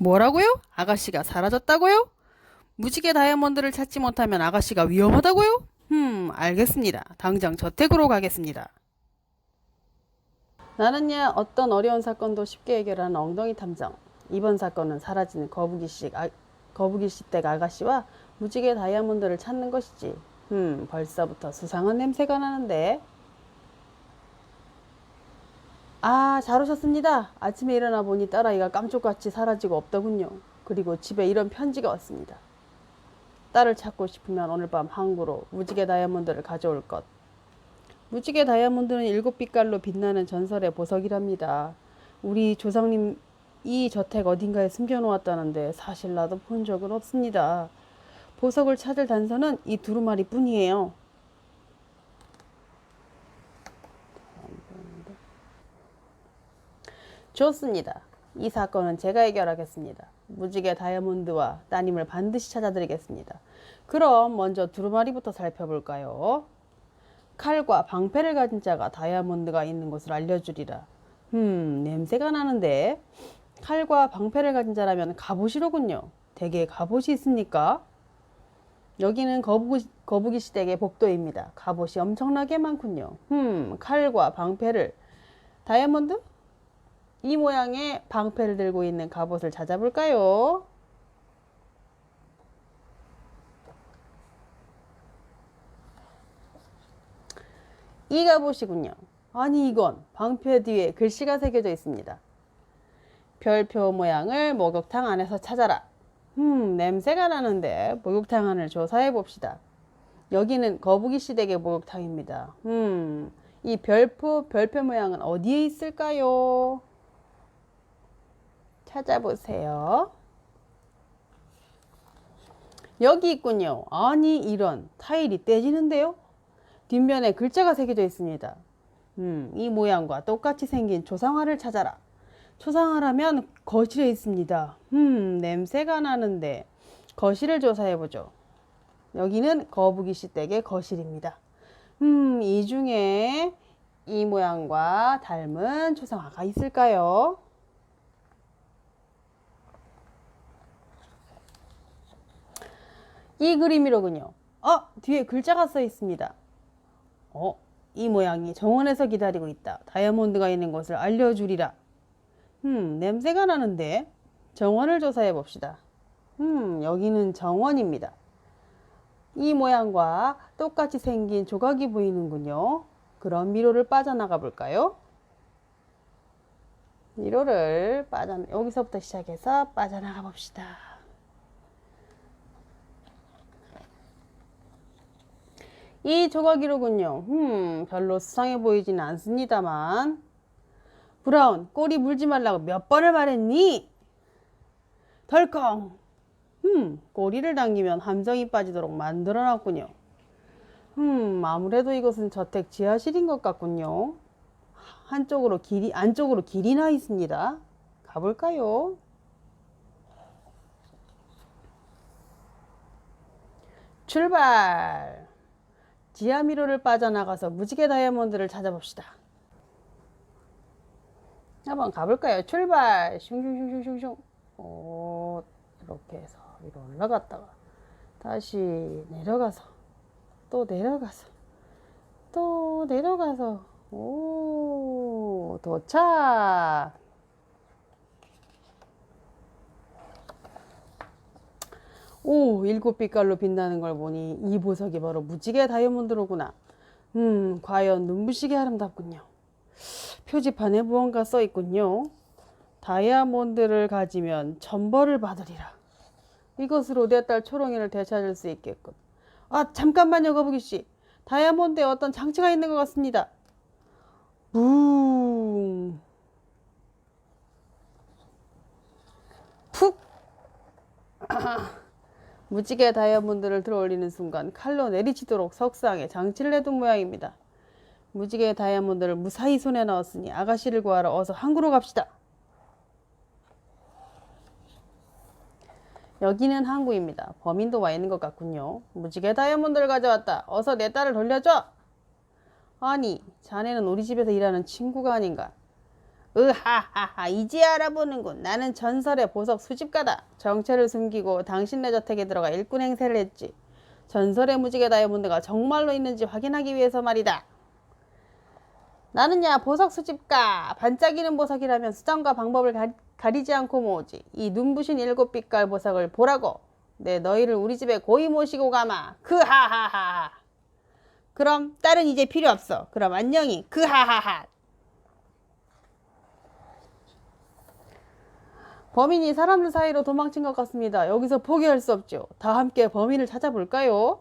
뭐라고요? 아가씨가 사라졌다고요? 무지개 다이아몬드를 찾지 못하면 아가씨가 위험하다고요? 음, 알겠습니다. 당장 저택으로 가겠습니다. 나는야 어떤 어려운 사건도 쉽게 해결하는 엉덩이 탐정. 이번 사건은 사라진 거북이씨, 아, 거북이씨 댁 아가씨와 무지개 다이아몬드를 찾는 것이지. 음, 벌써부터 수상한 냄새가 나는데. 아, 잘 오셨습니다. 아침에 일어나 보니 딸아이가 깜짝같이 사라지고 없더군요. 그리고 집에 이런 편지가 왔습니다. 딸을 찾고 싶으면 오늘 밤 항구로 무지개 다이아몬드를 가져올 것. 무지개 다이아몬드는 일곱 빛깔로 빛나는 전설의 보석이랍니다. 우리 조상님 이 저택 어딘가에 숨겨놓았다는데 사실 나도 본 적은 없습니다. 보석을 찾을 단서는 이 두루마리 뿐이에요. 좋습니다. 이 사건은 제가 해결하겠습니다. 무지개 다이아몬드와 따님을 반드시 찾아드리겠습니다. 그럼 먼저 두루마리부터 살펴볼까요? 칼과 방패를 가진 자가 다이아몬드가 있는 곳을 알려주리라. 음, 냄새가 나는데 칼과 방패를 가진 자라면 갑옷이로군요. 댁에 갑옷이 있습니까? 여기는 거북이, 거북이 시댁의 복도입니다. 갑옷이 엄청나게 많군요. 음, 칼과 방패를 다이아몬드? 이 모양의 방패를 들고 있는 갑옷을 찾아볼까요? 이 갑옷이군요. 아니 이건 방패 뒤에 글씨가 새겨져 있습니다. 별표 모양을 목욕탕 안에서 찾아라. 음, 냄새가 나는데 목욕탕 안을 조사해 봅시다. 여기는 거북이 시댁의 목욕탕입니다. 음, 이 별표, 별표 모양은 어디에 있을까요? 찾아보세요. 여기 있군요. 아니, 이런 타일이 떼지는데요? 뒷면에 글자가 새겨져 있습니다. 음, 이 모양과 똑같이 생긴 조상화를 찾아라. 조상화라면 거실에 있습니다. 음, 냄새가 나는데 거실을 조사해 보죠. 여기는 거북이 씨 댁의 거실입니다. 음, 이 중에 이 모양과 닮은 조상화가 있을까요? 이 그림이로군요. 어, 뒤에 글자가 써 있습니다. 어, 이 모양이 정원에서 기다리고 있다. 다이아몬드가 있는 곳을 알려주리라. 음, 냄새가 나는데 정원을 조사해 봅시다. 음, 여기는 정원입니다. 이 모양과 똑같이 생긴 조각이 보이는군요. 그럼 미로를 빠져나가 볼까요? 미로를 빠져 여기서부터 시작해서 빠져나가 봅시다. 이 조각이로군요. 음, 별로 수상해 보이지는 않습니다만. 브라운, 꼬리 물지 말라고 몇 번을 말했니? 덜컹. 음, 꼬리를 당기면 함정이 빠지도록 만들어 놨군요. 음, 아무래도 이것은 저택 지하실인 것 같군요. 한쪽으로 길이, 안쪽으로 길이 나 있습니다. 가볼까요? 출발! 지하 미로를 빠져나가서 무지개 다이아몬드를 찾아봅시다. 한번 가볼까요? 출발! 슝슝슝슝슝. 오, 이렇게 해서 위로 올라갔다가 다시 내려가서 또 내려가서 또 내려가서 오, 도착! 오, 일곱 빛깔로 빛나는 걸 보니 이 보석이 바로 무지개 다이아몬드로구나. 음, 과연 눈부시게 아름답군요. 표지판에 무언가 써 있군요. 다이아몬드를 가지면 전벌을 받으리라. 이것으로 내 딸 초롱이를 되찾을 수 있겠군. 아, 잠깐만요, 거북이 씨. 다이아몬드에 어떤 장치가 있는 것 같습니다. 붕. 푹. 무지개 다이아몬드를 들어올리는 순간 칼로 내리치도록 석상에 장치를 내둔 모양입니다. 무지개 다이아몬드를 무사히 손에 넣었으니 아가씨를 구하러 어서 항구로 갑시다. 여기는 항구입니다. 범인도 와 있는 것 같군요. 무지개 다이아몬드를 가져왔다. 어서 내 딸을 돌려줘. 아니, 자네는 우리 집에서 일하는 친구가 아닌가? 으하하하 이제 알아보는군. 나는 전설의 보석 수집가다. 정체를 숨기고 당신네 저택에 들어가 일꾼 행세를 했지. 전설의 무지개 다이아몬드가 정말로 있는지 확인하기 위해서 말이다. 나는야 보석 수집가 반짝이는 보석이라면 수정과 방법을 가, 가리 지 않고 모으지 이 눈부신 일곱 빛깔 보석을 보라고 내 너희를 우리 집에 고이 모시고 가마 크하하하하 그럼 딸은 이제 필요 없어 그럼 안녕히 크하하하 범인이 사람들 사이로 도망친 것 같습니다 여기서 포기할 수 없죠 다 함께 범인을 찾아볼까요?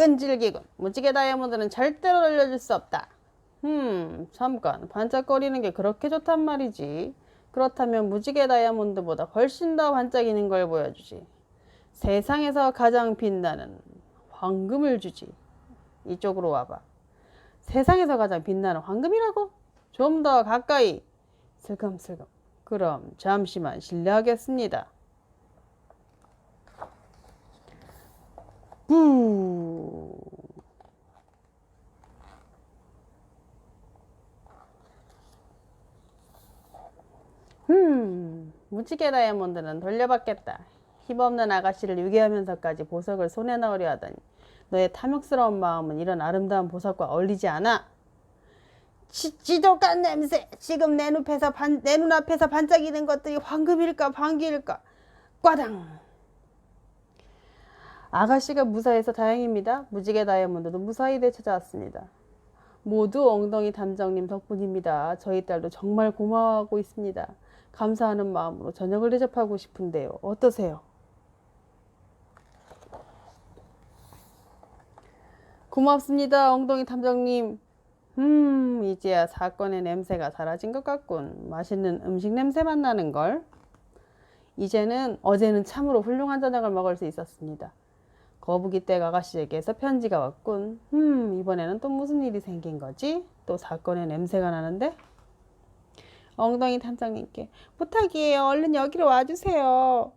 끈질기군. 무지개 다이아몬드는 절대로 돌려줄 수 없다. 음, 잠깐. 반짝거리는 게 그렇게 좋단 말이지. 그렇다면 무지개 다이아몬드보다 훨씬 더 반짝이는 걸 보여주지. 세상에서 가장 빛나는 황금을 주지. 이쪽으로 와봐. 세상에서 가장 빛나는 황금이라고? 좀 더 가까이. 슬금슬금. 그럼 잠시만 실례하겠습니다. 부. 음, 무지개 다이아몬드는 돌려받겠다. 힘없는 아가씨를 유괴하면서까지 보석을 손에 넣으려 하다니. 너의 탐욕스러운 마음은 이런 아름다운 보석과 어울리지 않아. 지, 지독한 냄새. 지금 내 눈앞에서 반, 내 눈앞에서 반짝이는 것들이 황금일까 방귀일까. 꽈당. 아가씨가 무사해서 다행입니다. 무지개 다이아몬드도 무사히 되찾아왔습니다. 모두 엉덩이 담정님 덕분입니다. 저희 딸도 정말 고마워하고 있습니다. 감사하는 마음으로 저녁을 대접하고 싶은데요. 어떠세요? 고맙습니다. 엉덩이 탐정님. 음, 이제야 사건의 냄새가 사라진 것 같군. 맛있는 음식 냄새만 나는 걸. 이제는 어제는 참으로 훌륭한 저녁을 먹을 수 있었습니다. 거북이 댁 아가씨에게서 편지가 왔군. 음, 이번에는 또 무슨 일이 생긴 거지? 또 사건의 냄새가 나는데? 엉덩이 탐정님께 부탁이에요. 얼른 여기로 와주세요.